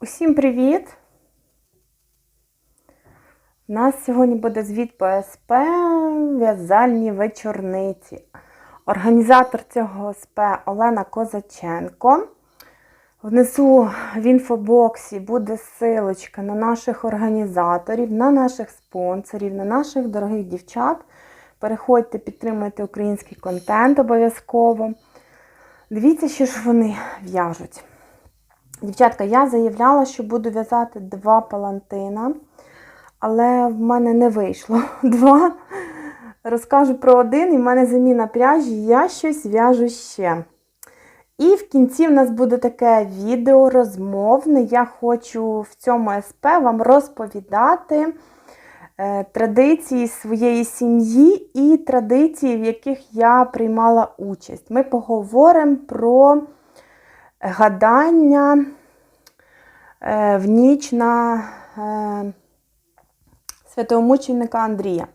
Усім привіт! У нас сьогодні буде звіт по СП в'язальні вечорниці. Організатор цього СП Олена Козаченко. Внизу в інфобоксі буде силочка на наших організаторів, на наших спонсорів, на наших дорогих дівчат. Переходьте, підтримуйте український контент обов'язково. Дивіться, що ж вони в'яжуть. Дівчатка, я заявляла, що буду в'язати два палантина, але в мене не вийшло два. Розкажу про один, і в мене заміна пряжі, я щось в'яжу ще. І в кінці в нас буде таке відео розмовне. Я хочу в цьому СП вам розповідати е, традиції своєї сім'ї і традиції, в яких я приймала участь. Ми поговоримо про гадання е, в ніч на е, святомученика Андрія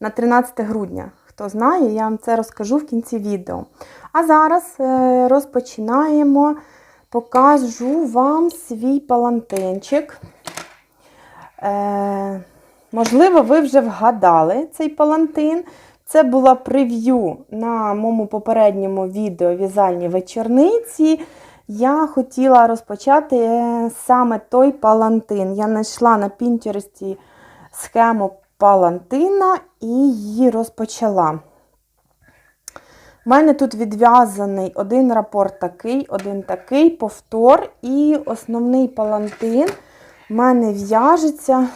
на 13 грудня. Хто знає, я вам це розкажу в кінці відео. А зараз е, розпочинаємо, покажу вам свій палантинчик. Е, Можливо, ви вже вгадали цей палантин. Це була прев'ю на моєму попередньому відео в'язальні вечорниці. Я хотіла розпочати е, саме той палантин. Я знайшла на Пінтересті схему палантина і її розпочала. У мене тут відв'язаний один рапорт такий, один такий, повтор, і основний палантин в мене в'яжеться.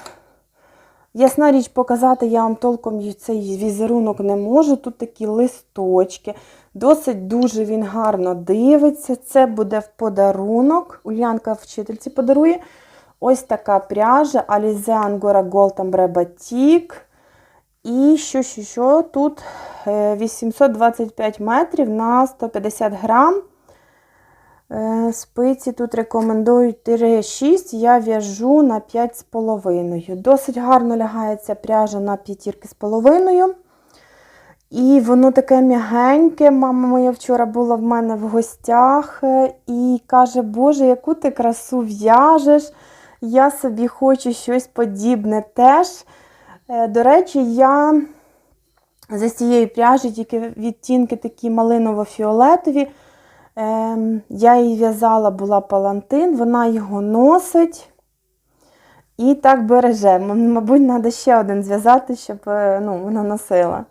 Ясна річ, показати я вам толком цей візерунок не можу. Тут такі листочки. Досить дуже він гарно дивиться. Це буде в подарунок. Улянка вчительці подарує. Ось така пряжа Alize Angora Gold Ambre Batik. І що, що, що, тут 825 метрів на 150 грам. Спиці тут рекомендують 6, я в'яжу на 5,5. Досить гарно лягається пряжа на п'ятірки з половиною. І воно таке м'ягеньке. Мама моя вчора була в мене в гостях е, і каже, Боже, яку ти красу в'яжеш. Я собі хочу щось подібне теж. Е, До речі, я за цією пряжі тільки відтінки такі малиново-фіолетові. Ем, я її в'язала, була палантин, вона його носить і так береже. Мабуть, треба ще один зв'язати, щоб е, ну, вона носила.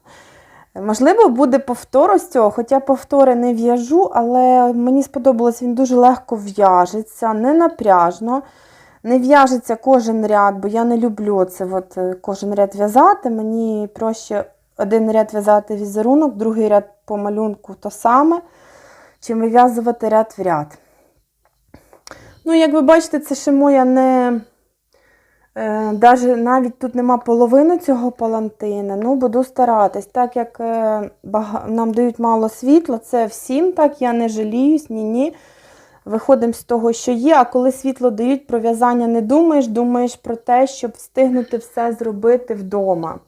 Можливо, буде повтор ось цього, хоча повтори не в'яжу, але мені сподобалось, він дуже легко в'яжеться, не напряжно. Не в'яжеться кожен ряд, бо я не люблю це от, кожен ряд в'язати. Мені проще один ряд в'язати візерунок, другий ряд по малюнку то саме чим вив'язувати ряд в ряд. Ну, як ви бачите, це ще моя не. Е, даже навіть тут нема половини цього палантина, ну, буду старатись. Так як е, нам дають мало світла, це всім так, я не жаліюсь, ні-ні. Виходимо з того, що є, а коли світло дають, про в'язання не думаєш, думаєш про те, щоб встигнути все зробити вдома.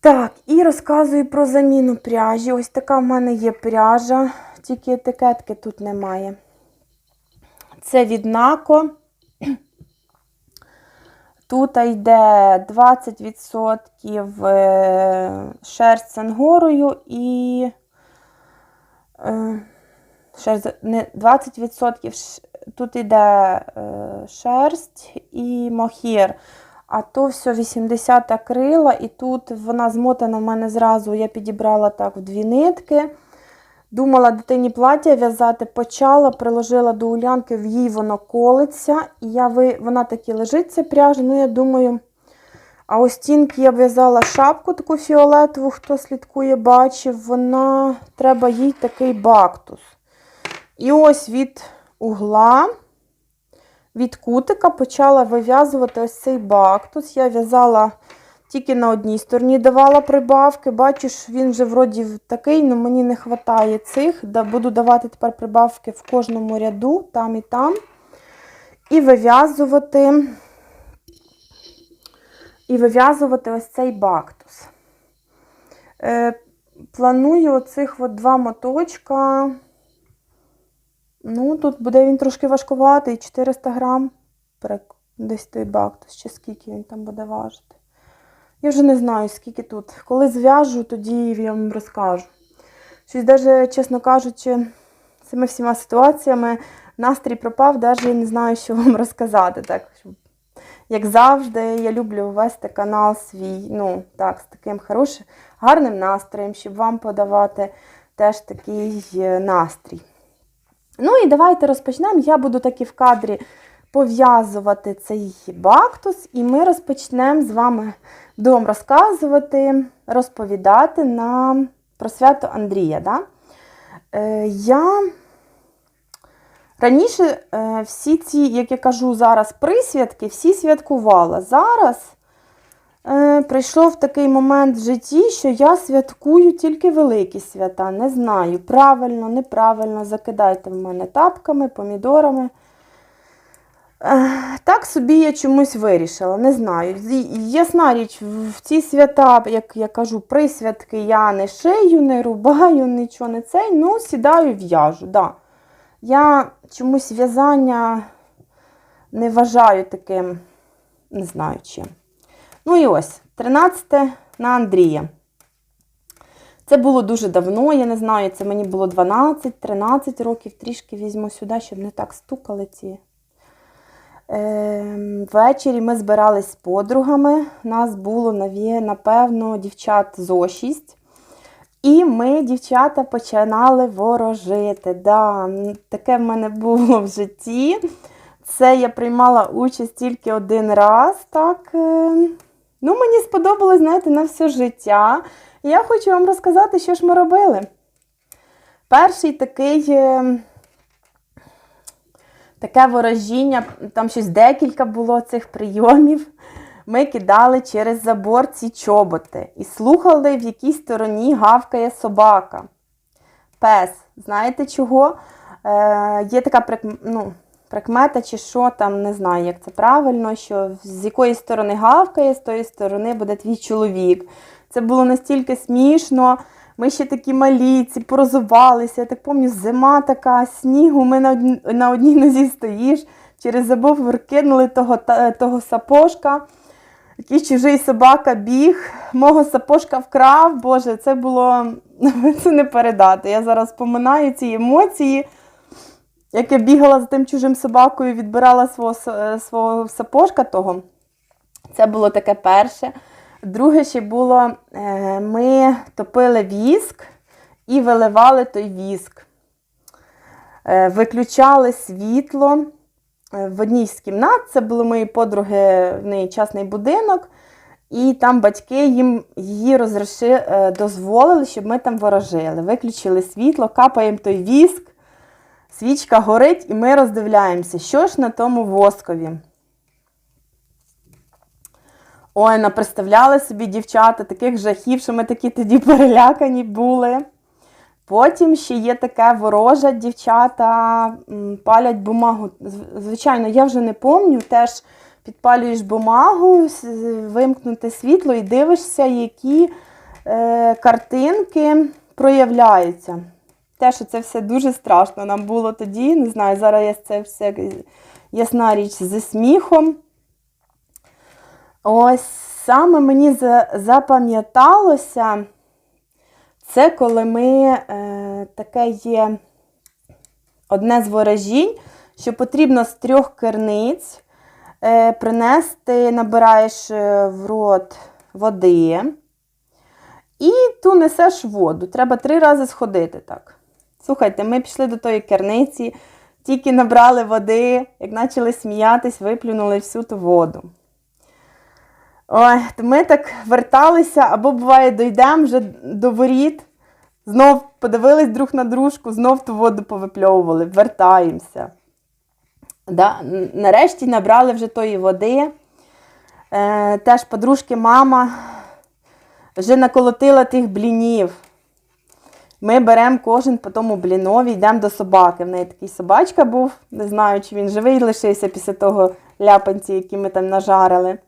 Так, і розказую про заміну пряжі. Ось така в мене є пряжа, тільки етикетки тут немає. Це від Нако. Тут йде 20% е, шерсть і е, шерсть, не 20% тут йде е, шерсть і мохір. А то все 80 крила, і тут вона змотана в мене зразу, я підібрала так в дві нитки. Думала дитині плаття в'язати, почала, приложила до улянки, в їй воно колиться. І я, вона таки лежить, ця пряжа. Ну, я думаю, а ось стінки я в'язала шапку таку фіолетову, хто слідкує, бачив, вона треба їй такий бактус. І ось від угла від кутика почала вив'язувати ось цей бактус. Я в'язала тільки на одній стороні, давала прибавки. Бачиш, він вже вроді такий, але мені не вистачає цих. Буду давати тепер прибавки в кожному ряду, там і там. І вив'язувати і вив'язувати ось цей бактус. Е, Планую оцих от два моточка Ну, тут буде він трошки важкуватий, 400 грам. Десь той бактус, чи скільки він там буде важити. Я вже не знаю, скільки тут. Коли зв'яжу, тоді я вам розкажу. Щось даже, чесно кажучи, цими всіма ситуаціями настрій пропав, навіть я не знаю, що вам розказати. Так, як завжди, я люблю вести канал свій, ну, так, з таким хорошим, гарним настроєм, щоб вам подавати теж такий е, настрій. Ну і давайте розпочнемо. Я буду таки в кадрі пов'язувати цей бактус, і ми розпочнемо з вами вдома розказувати, розповідати на, про свято Андрія. Да? Е, я раніше е, всі ці, як я кажу зараз, присвятки, всі святкувала. Зараз е, прийшов такий момент в житті, що я святкую тільки великі свята. Не знаю, правильно, неправильно, закидайте в мене тапками, помідорами. Так собі я чомусь вирішила, не знаю. Ясна річ, в ці свята, як я кажу, присвятки я не шию, не рубаю, нічого не цей, ну сідаю, в'яжу. Да. Я чомусь в'язання не вважаю таким, не знаю чим. Ну і ось, 13 на Андрія. Це було дуже давно, я не знаю, це мені було 12-13 років, трішки візьму сюди, щоб не так стукали ці. Ем, Ввечері ми збирались з подругами. Нас було, напевно, дівчат зо 6. І ми, дівчата, починали ворожити. Да, таке в мене було в житті. Це я приймала участь тільки один раз. Так. ем. Ну, мені сподобалось, знаєте, на все життя. І я хочу вам розказати, що ж ми робили. Перший такий. Таке ворожіння, там щось декілька було цих прийомів. Ми кидали через забор ці чоботи і слухали, в якій стороні гавкає собака. Пес. Знаєте чого? Е, є така ну, прикмета, чи що там, не знаю, як це правильно, що з якої сторони гавкає, з тої сторони буде твій чоловік. Це було настільки смішно. Ми ще такі малі, ці порозувалися. Я так пам'ятаю, зима така, снігу, ми на, одні, на одній нозі стоїш, через забор кинули того, того сапожка. Якийсь чужий собака біг, мого сапожка вкрав. Боже, це було це не передати. Я зараз споминаю ці емоції, як я бігала за тим чужим собакою, відбирала свого, свого сапожка того. Це було таке перше. Друге ще було, е, ми топили віск і виливали той віск. Е, Виключали світло е, в одній з кімнат. Це були мої подруги, в неї частний будинок. І там батьки їм її розреши, дозволили, щоб ми там ворожили. Виключили світло, капаємо той віск, свічка горить, і ми роздивляємося, що ж на тому воскові. Ой, наприставляли собі дівчата таких жахів, що ми такі тоді перелякані були. Потім ще є таке вороже, дівчата палять бумагу. Звичайно, я вже не пам'ятаю, теж підпалюєш бумагу, вимкнути світло і дивишся, які е, картинки проявляються. Те, що це все дуже страшно нам було тоді. Не знаю, зараз я це все ясна річ зі сміхом. Ось саме мені запам'яталося, це коли ми е, таке є одне з ворожінь, що потрібно з трьох керниць е, принести, набираєш е, в рот води і ту несеш воду. Треба три рази сходити так. Слухайте, ми пішли до тої керниці, тільки набрали води, як почали сміятись, виплюнули всю ту воду. Ой, ми так верталися, або буває, дійдемо вже до воріт, знов подивились друг на дружку, знов ту воду повипльовували, вертаємося. Да, нарешті набрали вже тої води. Е, теж подружки мама вже наколотила тих блінів. Ми беремо кожен по тому блінові, йдемо до собаки. В неї такий собачка був, не знаю, чи він живий лишився після того ляпанці, які ми там нажарили.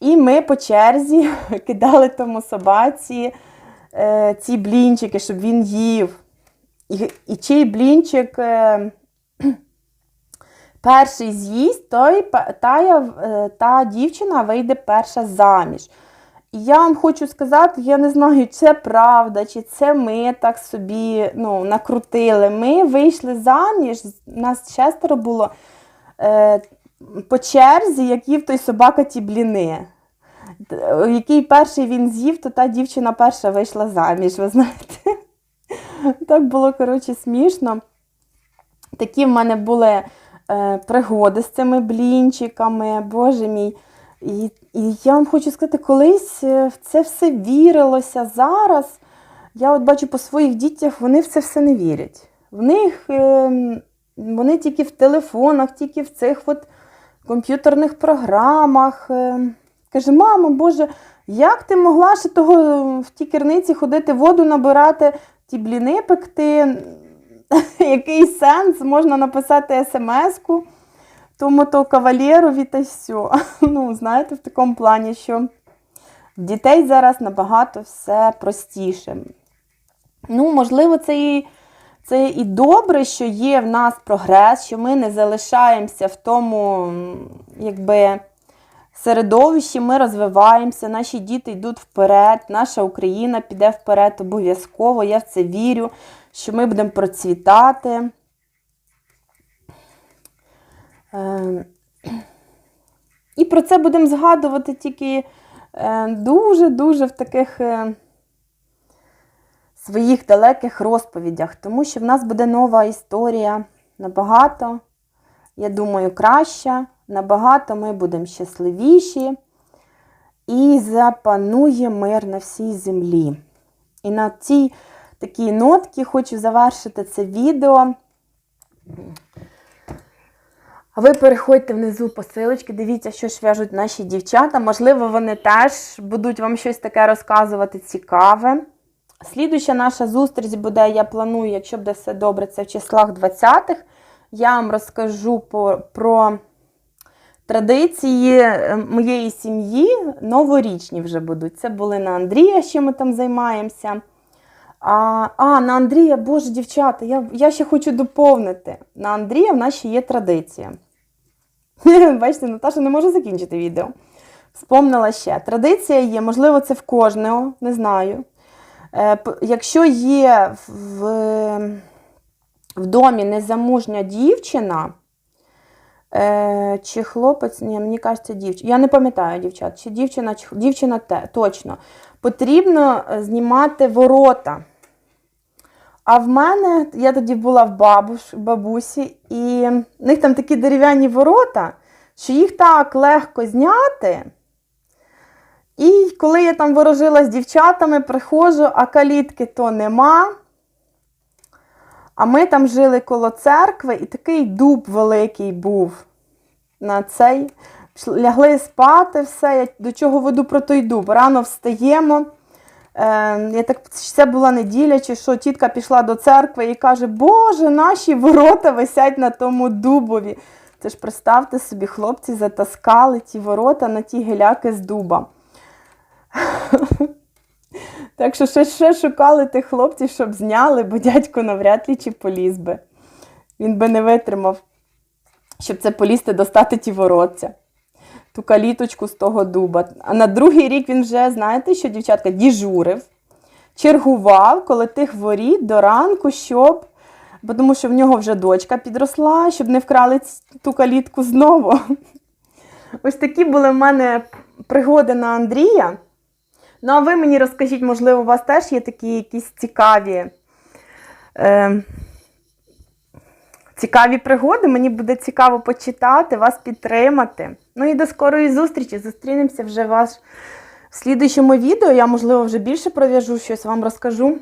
І ми по черзі кидали тому собаці е, ці блінчики, щоб він їв. І, і чий блінчик е, перший з'їсть, той, та, е, та дівчина вийде перша заміж. І я вам хочу сказати, я не знаю, чи це правда, чи це ми так собі ну, накрутили. Ми вийшли заміж, нас шестеро було е, по черзі, як їв той собака ті бліни. Який перший він з'їв, то та дівчина перша вийшла заміж, ви знаєте. Так було, коротше, смішно. Такі в мене були е, пригоди з цими блінчиками, боже мій. І, і я вам хочу сказати, колись е, в це все вірилося. Зараз я от бачу по своїх дітях, вони в це все не вірять. В них е, вони тільки в телефонах, тільки в цих от комп'ютерних програмах. Е, каже, мама, Боже, як ти могла ще того в тій керниці ходити, воду набирати, ті бліни пекти? Який сенс? Можна написати смс-ку тому то кавалєрові та все. Ну, знаєте, в такому плані, що дітей зараз набагато все простіше. Ну, можливо, це і, це і добре, що є в нас прогрес, що ми не залишаємося в тому, якби. Середовищі ми розвиваємося, наші діти йдуть вперед, наша Україна піде вперед обов'язково. Я в це вірю, що ми будемо процвітати. Е, І про це будемо згадувати тільки е, дуже-дуже в таких е, своїх далеких розповідях, тому що в нас буде нова історія набагато, я думаю, краща, набагато ми будемо щасливіші і запанує мир на всій землі. І на цій такій нотці хочу завершити це відео. А ви переходьте внизу по силочки, дивіться, що ж наші дівчата. Можливо, вони теж будуть вам щось таке розказувати цікаве. Слідуюча наша зустріч буде, я планую, якщо буде все добре, це в числах 20-х. Я вам розкажу по, про традиції е, моєї сім'ї. Новорічні вже будуть. Це були на Андрія, що ми там займаємося. А, а на Андрія, боже, дівчата, я, я ще хочу доповнити. На Андрія в нас ще є традиція. Бачите, Наташа не може закінчити відео. Вспомнила ще. Традиція є, можливо, це в кожного, не знаю. Е, якщо є в, в домі незамужня дівчина, е, чи хлопець, ні, мені кажеться, дівчина. Я не пам'ятаю, дівчат, чи дівчина, чи дівчина те, точно. Потрібно е, знімати ворота. А в мене, я тоді була в бабуш, бабусі, і в них там такі дерев'яні ворота, що їх так легко зняти. І коли я там ворожила з дівчатами, приходжу, а калітки то нема. А ми там жили коло церкви, і такий дуб великий був на цей. Лягли спати, все. До чого веду про той дуб. Рано встаємо. Е, я так, це була неділя, чи що тітка пішла до церкви і каже, Боже, наші ворота висять на тому дубові. Це ж представте собі, хлопці затаскали ті ворота на ті геляки з дуба. Так що ще, ще шукали тих хлопців, щоб зняли, бо дядько навряд ли чи поліз би. Він би не витримав, щоб це полізти достати ті воротця. Ту каліточку з того дуба. А на другий рік він вже, знаєте, що дівчатка діжурив, чергував коло тих воріт до ранку, щоб. Бо тому що в нього вже дочка підросла, щоб не вкрали ту калітку знову. Ось такі були в мене пригоди на Андрія. Ну, а ви мені розкажіть, можливо, у вас теж є такі якісь цікаві. Е, цікаві пригоди. Мені буде цікаво почитати, вас підтримати. Ну і до скорої зустрічі. Зустрінемося вже вас в слідуючому відео. Я, можливо, вже більше пров'яжу щось вам розкажу.